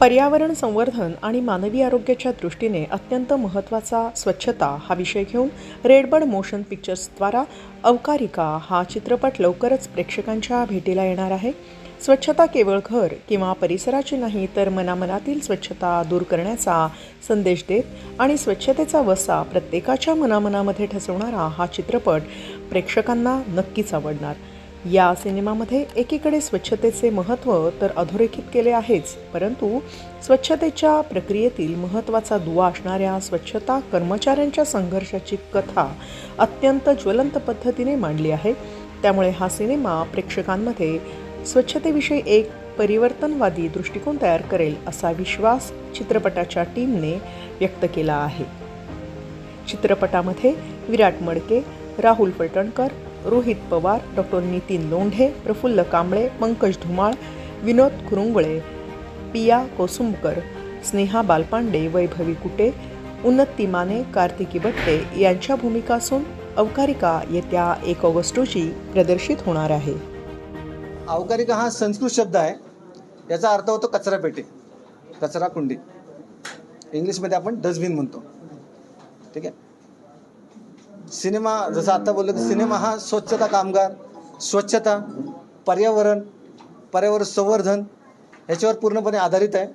पर्यावरण संवर्धन आणि मानवी आरोग्याच्या दृष्टीने अत्यंत महत्त्वाचा स्वच्छता हा विषय घेऊन रेडबर्ड मोशन पिक्चर्सद्वारा अवकारिका हा चित्रपट लवकरच प्रेक्षकांच्या भेटीला येणार आहे. स्वच्छता केवळ घर किंवा परिसराची नाही तर मनामनातील स्वच्छता दूर करण्याचा संदेश देत आणि स्वच्छतेचा वसा प्रत्येकाच्या मनामनामध्ये ठसवणारा हा चित्रपट प्रेक्षकांना नक्कीच आवडणार. या सिनेमामध्ये एकीकडे स्वच्छतेचे महत्त्व तर अधोरेखित केले आहेच परंतु स्वच्छतेच्या प्रक्रियेतील महत्त्वाचा दुवा असणाऱ्या स्वच्छता कर्मचाऱ्यांच्या संघर्षाची कथा अत्यंत ज्वलंत पद्धतीने मांडली आहे. त्यामुळे हा सिनेमा प्रेक्षकांमध्ये स्वच्छतेविषयी एक परिवर्तनवादी दृष्टिकोन तयार करेल असा विश्वास चित्रपटाच्या टीमने व्यक्त केला आहे. चित्रपटामध्ये विराट मडके राहुल पलटणकर रोहित पवार डॉक्टर नितीन लोंढे प्रफुल्ल कांबळे पंकज धुमाळ विनोद खुरुंगळे पिया कोसुंबकर स्नेहा बालपांडे वैभवी कुटे उन्नती माने कार्तिकी बट्टे यांच्या भूमिका असून अवकारिका येत्या एक ऑगस्ट रोजी प्रदर्शित होणार आहे. अवकारिका हा संस्कृत शब्द आहे. याचा अर्थ होतो कचरा पेटी कचरा कुंडी. इंग्लिशमध्ये आपण डस्टबिन म्हणतो. ठीक आहे? सिनेमा जसं आता बोललो की सिनेमा हा स्वच्छता कामगार स्वच्छता पर्यावरण पर्यावरण संवर्धन याच्यावर पूर्णपणे आधारित आहे.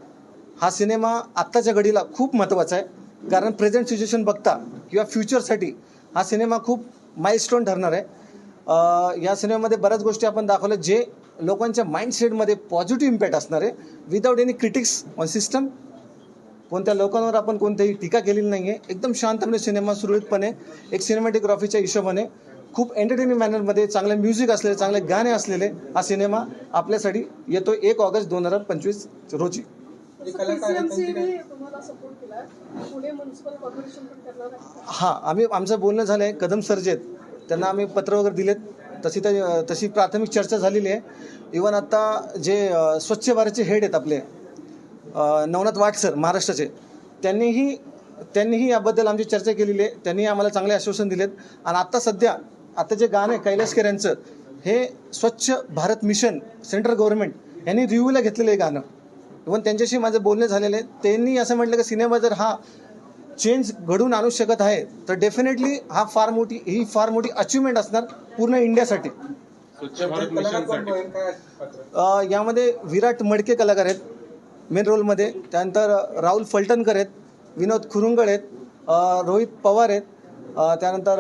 हा सिनेमा आत्ताच्या घडीला खूप महत्त्वाचा आहे. कारण प्रेझेंट सिच्युएशन बघता किंवा फ्युचरसाठी हा सिनेमा खूप माइलस्टोन ठरणार आहे. या सिनेमामध्ये बऱ्याच गोष्टी आपण दाखवल्या जे लोकांच्या माइंडसेटमध्ये पॉझिटिव्ह इम्पॅक्ट असणार आहे. Without any critics on system कोणत्या लोकांवर आपण कोणतीही टीका केलेली नाही आहे एकदम शांतपणे सिनेमा सुरळीतपणे एक सिनेमॅटोग्राफीच्या हिशोबाने खूप एंटरटेनिंग मॅनरमध्ये चांगले म्युझिक असलेले चांगले गाणे असलेले हा सिनेमा आपल्यासाठी येतो एक ऑगस्ट दोन हजार पंचवीस रोजी. PCMC ने तुम्हाला सपोर्ट केला. पुणे म्युन्सिपल कॉर्पोरेशन पण करणार आहे हां आम्ही आमचं बोलणं झालं आहे कदम सरजेत त्यांना आम्ही पत्र वगैरे दिलेत. तशी तर तशी प्राथमिक चर्चा झालेली आहे. इवन आत्ता जे स्वच्छ भारतचे हेड आहेत आपले नवनाथ वाट सर महाराष्ट्राचे. त्यांनीही त्यांनीही याबद्दल आमची चर्चा केलेली आहे. त्यांनी आम्हाला चांगले आश्वासन दिलेत. आणि आत्ता सध्या आता जे गाणं आहे कैलासकर यांचं हे स्वच्छ भारत मिशन सेंट्रल गव्हर्नमेंट यांनी रिव्ह्यूला घेतलेलं आहे गाणं. इवन त्यांच्याशी माझं बोलणं झालेलं आहे. त्यांनी असं म्हटलं की सिनेमा जर हा चेंज घडवून आणू शकत आहे तर डेफिनेटली हा फार मोठी ही फार मोठी अचिव्हमेंट असणार पूर्ण इंडियासाठी. यामध्ये विराट मडके कलाकार आहेत. मेन रोलमध्ये त्यानंतर राहुल फलटणकर आहेत विनोद खुरुंगड आहेत रोहित पवार आहेत त्यानंतर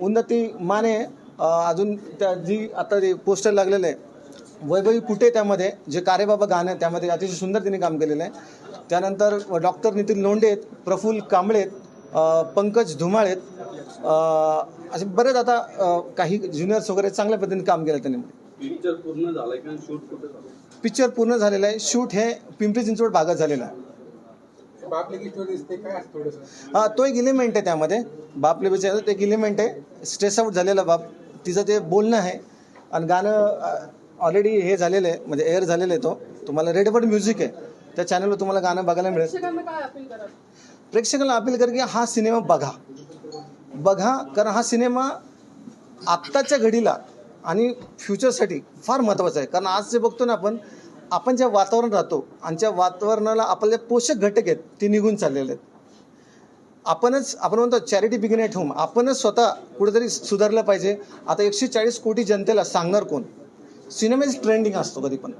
उन्नती माने अजून त्या जी आता जे पोस्टर लागलेलं आहे वैभवी कुटे त्यामध्ये जे कारेबाबा गाणं आहे त्यामध्ये अतिशय सुंदर त्यांनी काम केलेलं आहे. त्यानंतर डॉक्टर नितीन लोंढे आहेत प्रफुल्ल कांबळे आहेत पंकज धुमाळ आहेत असे बरेच आता काही ज्युनियर्स वगैरे चांगल्या पद्धतीने काम केलं त्यांनी. पिक्चर पूर्ण झालाय का? शूट कुठे झालं पिक्चर पूर्ण झालेलं आहे. शूट हे पिंपरी चिंचवड भागात झालेलं आहे. बापले की स्टोरी दिसते काय असतं थोडंसं? हा तो एक इलिमेंट आहे त्यामध्ये. बाप लेबीचं एक इलिमेंट आहे. स्ट्रेस आउट झालेला बाप. तिचं ते बोलणं आहे. आणि गाणं ऑलरेडी हे झालेलं आहे. म्हणजे एअर झालेलं आहे तो. तुम्हाला रेडबर्ड म्युझिक आहे. त्या चॅनलवर तुम्हाला गाणं बघायला मिळेल. प्रेक्षकांना काय अपील कराल प्रेक्षकांना अपील कर की हा सिनेमा बघा. बघा कारण हा सिनेमा आत्ताच्या घडीला आणि फ्युचरसाठी फार महत्त्वाचं आहे. कारण आज जे बघतो ना आपण आपण ज्या वातावरण राहतो आणि ज्या वातावरणाला आपले पोषक घटक आहेत ते निघून चाललेले आहेत. आपणच आपण म्हणतो चॅरिटी बिगिन ॲट होम आपणच स्वतः कुठेतरी सुधारलं पाहिजे. आता एकशे चाळीस कोटी जनतेला सांगणार कोण? सिनेमेच ट्रेंडिंग असतो कधी पण.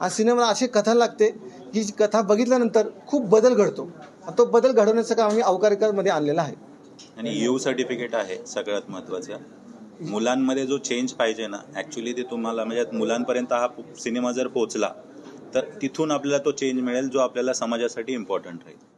आणि सिनेमाला अशी कथा लागते की जी कथा बघितल्यानंतर खूप बदल घडतो. तो बदल घडवण्याचं काम आम्ही अवकारिकामध्ये आणलेलं आहे. आणि यू सर्टिफिकेट आहे सगळ्यात महत्त्वाचं मुलांमध्ये जो चेंज पाहिजे ना ॲक्च्युली ते तुम्हाला म्हणजे मुलांपर्यंत हा सिनेमा जर पोहोचला तर तिथून आपल्याला तो चेंज मिळेल जो आपल्याला समाजासाठी इम्पॉर्टंट राहील.